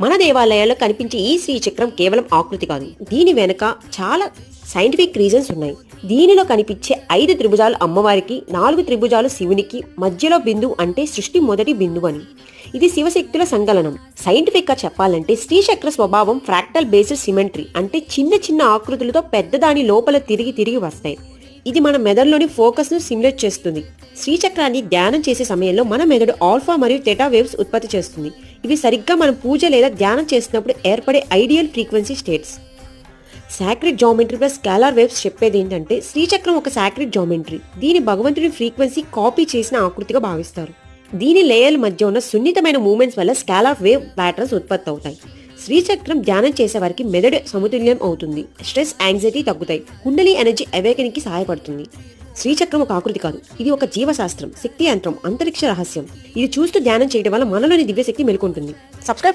మన దేవాలయాల్లో కనిపించే ఈ శ్రీచక్రం కేవలం ఆకృతి కాదు. దీని వెనుక చాలా సైంటిఫిక్ రీజన్స్ ఉన్నాయి. దీనిలో కనిపించే ఐదు త్రిభుజాలు అమ్మవారికి నాలుగు త్రిభుజాలు శివునికి మధ్యలో బిందు అంటే సృష్టి మొదటి బిందువు అని. ఇది శివశక్తుల సంకలనం. సైంటిఫిక్గా చెప్పాలంటే శ్రీచక్ర స్వభావం ఫ్రాక్టల్ బేస్డ్ సిమెంట్రీ అంటే చిన్న చిన్న ఆకృతులతో పెద్దదాని లోపల తిరిగి తిరిగి వస్తాయి. ఇది మన మెదడులోని ఫోకస్ను సిమ్యులేట్ చేస్తుంది. శ్రీచక్రాన్ని ధ్యానం చేసే సమయంలో మన మెదడు ఆల్ఫా మరియు టెటా వేవ్స్ ఉత్పత్తి చేస్తుంది. ఇవి సరిగ్గా మనం పూజ లేదా ధ్యానం చేసినప్పుడు ఏర్పడే ideal frequency states. Sacred geometry plus scalar waves చెప్పేది ఏంటంటే శ్రీచక్రం ఒక సాక్రిడ్ జామెట్రీ. దీని భగవంతుడి ఫ్రీక్వెన్సీ కాపీ చేసిన ఆకృతిగా భావిస్తారు. దీని లేయర్ల మధ్య ఉన్న సున్నితమైన మూమెంట్స్ వల్ల స్కాలార్ వేవ్ ప్యాటర్న్స్ ఉత్పత్తి అవుతాయి శ్రీచక్రం ధ్యానం చేసే వారికి మెదడు సమతుల్యం అవుతుంది. స్ట్రెస్ యాంగ్జైటీ తగ్గుతాయి. కుండలి ఎనర్జీ అవేకనికి సహాయపడుతుంది. శ్రీచక్రం ఒక ఆకృతి కాదు. ఇది ఒక జీవశాస్త్రం శక్తి యంత్రం అంతరిక్ష రహస్యం. ఇది చూస్తూ ధ్యానం చేయడం వల్ల మనలోని దివ్యశక్తి మెలుకుంటుంది. సబ్స్క్రైబ్